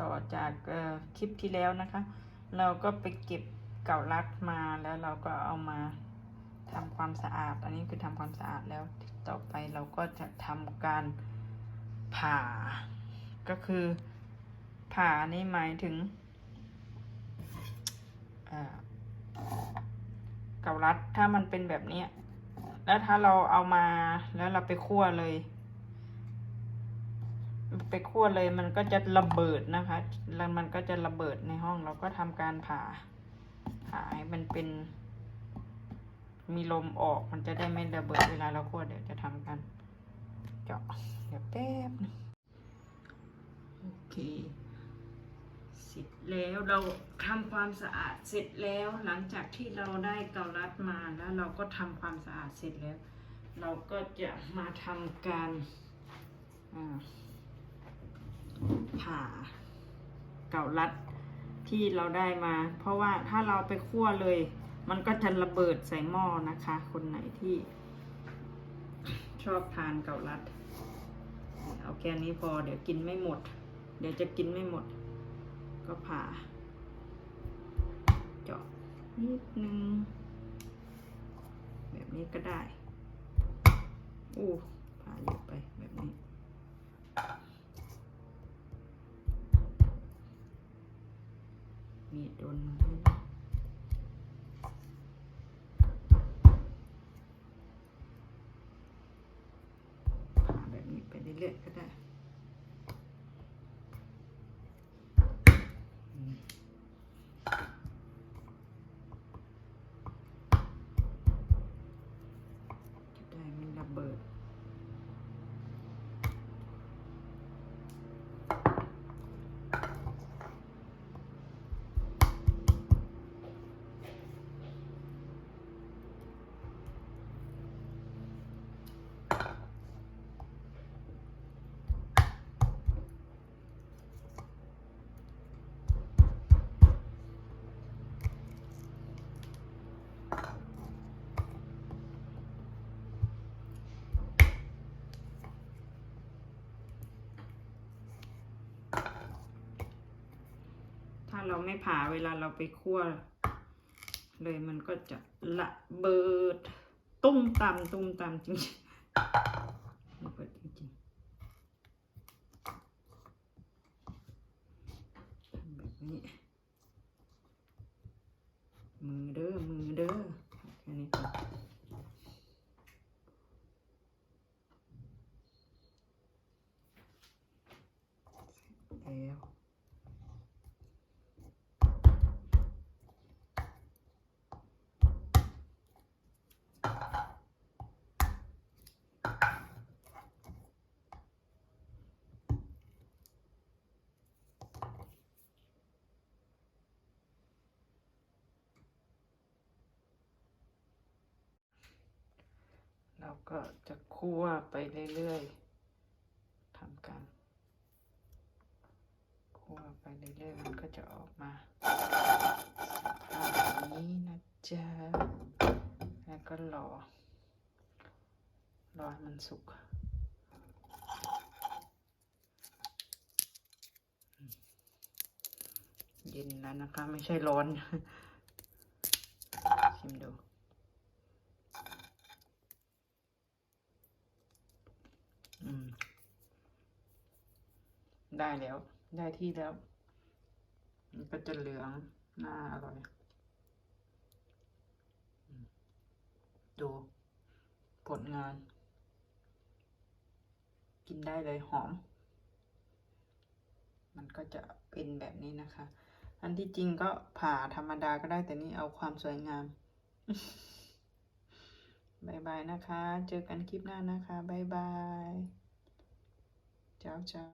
ต่อจากคลิปที่แล้วนะคะ เราก็ไปเก็บเก่ารัดมาแล้วเราก็เอามาทำความสะอาด อันนี้คือทำความสะอาดแล้วต่อไปเราก็จะทำการผ่า ก็คือผ่านี่หมายถึงเก่ารัดถ้ามันเป็นแบบนี้ แล้วถ้าเราเอามาแล้วเราไปคั่วเลย ไปคั่วเลยมันก็จะระเบิดนะคะ แล้วมันก็จะระเบิดในห้องเราก็ทำการผ่าผ่าให้มันเป็น มีลมออกมันจะได้ไม่ระเบิดเวลาเราคั่วเดี๋ยวจะทำกันเจาะเดี๋ยวแป๊บนึงโอเคเสร็จแล้วเราทำความสะอาดเสร็จแล้วหลังจากที่เราได้เกาลัดมาแล้วเราก็ทำความสะอาดเสร็จแล้ว เราก็จะมาทำการอ่า ผ่าเกาลัดที่เราได้มา เพราะว่าถ้าเราไปคั่วเลย มันก็จะระเบิดใส่หม้อนะคะ คนไหนที่ ชอบทานเกาลัด เอาแค่นี้พอเดี๋ยวกินไม่หมด เดี๋ยวจะกินไม่หมด ก็ผ่า เจาะนิดนึง แบบนี้ก็ได้อู้ผ่าเยอะไปแบบนี้ มีดโดนผ่าแบบนี้ไปเรื่อยๆก็ได้อืมจะได้ไม่ระเบิด ถ้า เราไม่ผ่าเวลาเราไปคั่ว เลยมันก็จะระเบิด ตุ้มตำตุ้มตำจริงๆระเบิดจริงๆแบบนี้ มือเด้อมือเด้อแค่นี้ก่อนแล้ว เรา ก็จะคั่วไปเรื่อยๆทำการคั่วไปเรื่อยๆมันก็จะออกมาสภาพนี้นะจ๊ะแล้วก็รอรอให้มันสุกเย็นแล้วนะคะ ไม่ใช่ร้อน ชิมดู อืม ได้แล้ว ได้ที่แล้ว มันก็จะเหลืองน่าอร่อยดูผลงาน กินได้เลยหอม มันก็จะเป็นแบบนี้นะคะ อันที่จริงก็ผ่าธรรมดาก็ได้แต่นี่เอาความสวยงามบายบายนะคะ เจอกันคลิปหน้านะคะบายบาย เจ้าเจ้า